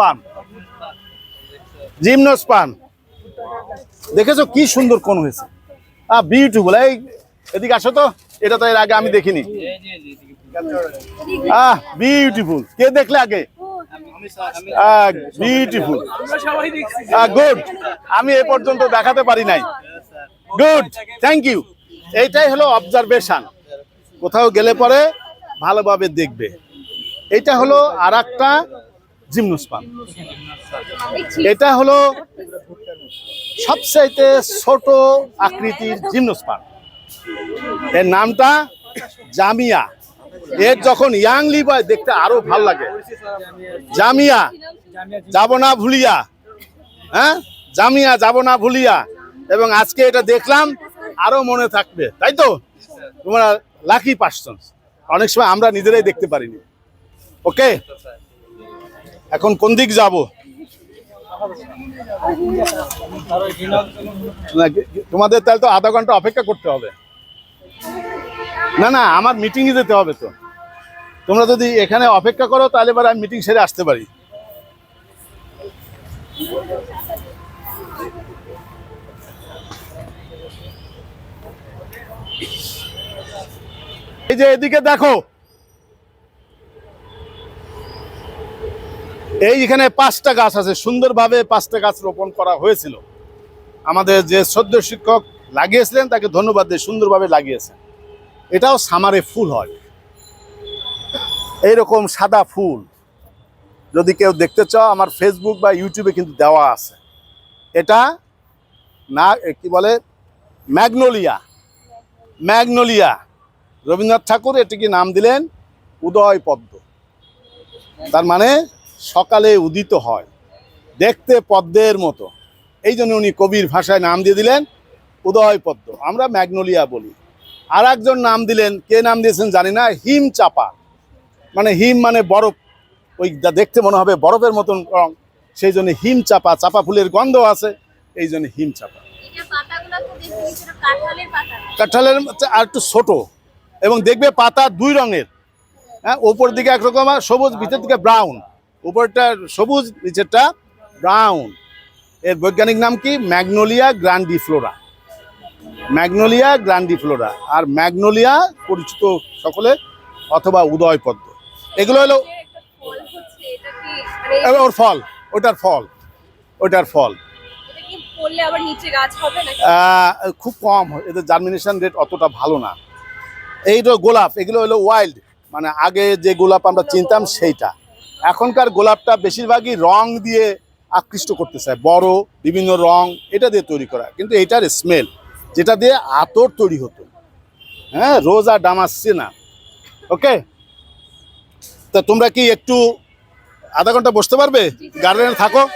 জিমনোস্পান জিমনোস্পান দেখেছ কি সুন্দর কোন হয়েছে? আহ বিউটিফুল এই, এদিকে আসো তো। এটা তো এর আগে আমি দেখিনি। আহ বিউটিফুল কে দেখলে আগে? বিউটিফুল গুড আমি এ পর্যন্ত দেখাতে পারি নাই। গুড থ্যাংক ইউ এইটাই হলো অবজারভেশন কোথাও গেলে পরে ভালোভাবে দেখবে। এটা হলো আর একটা জিমনোস্পান। এটা হলো সবচাইতে ছোট আকৃতির জিমনোস্পান। এর নামটা জামিয়া। এর যখন ইয়াং লিবায় দেখতে আরও ভালো লাগে। জামিয়া যাব না ভুলিয়া। হ্যাঁ? জামিয়া যাব না ভুলিয়া। এবং আজকে এটা দেখলাম আরও মনে থাকবে। তাই তো? তোমরা লাকি পার্সন অনেক সময় আমরা নিজেরাই দেখতে পারিনি। ওকে এখন কোন দিক যাব? তোমাদের তাহলে তো আধা ঘণ্টা অপেক্ষা করতে হবে। না না, আমার মিটিংয়ে যেতে হবে তো। তোমরা যদি এখানে অপেক্ষা করো, তাহলে এবার আমি মিটিং সেরে আসতে পারি। এই যে এদিকে দেখো এই এখানে পাঁচটা গাছ আছে, সুন্দরভাবে পাঁচটা গাছ রোপণ করা হয়েছিল। আমাদের যে সদ্য শিক্ষক লাগিয়েছিলেন, তাকে ধন্যবাদ দিয়ে সুন্দরভাবে লাগিয়েছেন। এটাও সামারে ফুল হয়। এইরকম সাদা ফুল, যদি কেউ দেখতে চাও, আমার ফেসবুক বা ইউটিউবে কিন্তু দেওয়া আছে। এটা না কি বলে? ম্যাগনোলিয়া। ম্যাগনোলিয়া। রবীন্দ্রনাথ ঠাকুর এটিকে নাম দিলেন উদয় পদ্ম। তার মানে সকালে উদিত হয় দেখতে পদ্মের মতো। এই জন্য উনি কবির ভাষায় নাম দিয়ে দিলেন উদয় পদ্ম। আমরা ম্যাগনোলিয়া বলি। আর একজন নাম দিলেন কে নাম দিয়েছেন জানি না হিম চাপা। মানে হিম মানে বরফ। ওই যা দেখতে মনে হবে বরফের মতন রং। সেই জন্য হিম চাপা চাপা ফুলের গন্ধ আছে এই জন্য হিম চাপা। কাঁঠালের আর একটু ছোট। এবং দেখবে পাতা দুই রঙের। হ্যাঁ ওপর দিকে একরকম আর সবুজ ভিতর দিকে ব্রাউন। উপরটা সবুজ নিচেরটা ব্রাউন এর বৈজ্ঞানিক নাম কি? Magnolia grandiflora. Magnolia grandiflora. আর ম্যাগনোলিয়া পরিচিত সকলে অথবা উদয় পদ্ম এগুলো হলো মানে ওর ফল ওটার ফল ওটার ফল। খুব কম এদের জার্মিনেশন রেট অতটা ভালো না। এইটা গোলাপ এগুলো হলো ওয়াইল্ড মানে আগে যে গোলাপ আমরা চিনতাম সেইটা। এখনকার গোলাপটা বেশিরভাগই রং দিয়ে আকৃষ্ট করতে চায় বড় বিভিন্ন রং এটা দিয়ে তৈরি করা। কিন্তু এটার স্মেল যেটা দিয়ে আতর তৈরি হতো। হ্যাঁ রোজ আর ডামাসছে না। ওকে তা তোমরা কি একটু আধা ঘণ্টা বসতে পারবে? গার্ডেনে থাকো।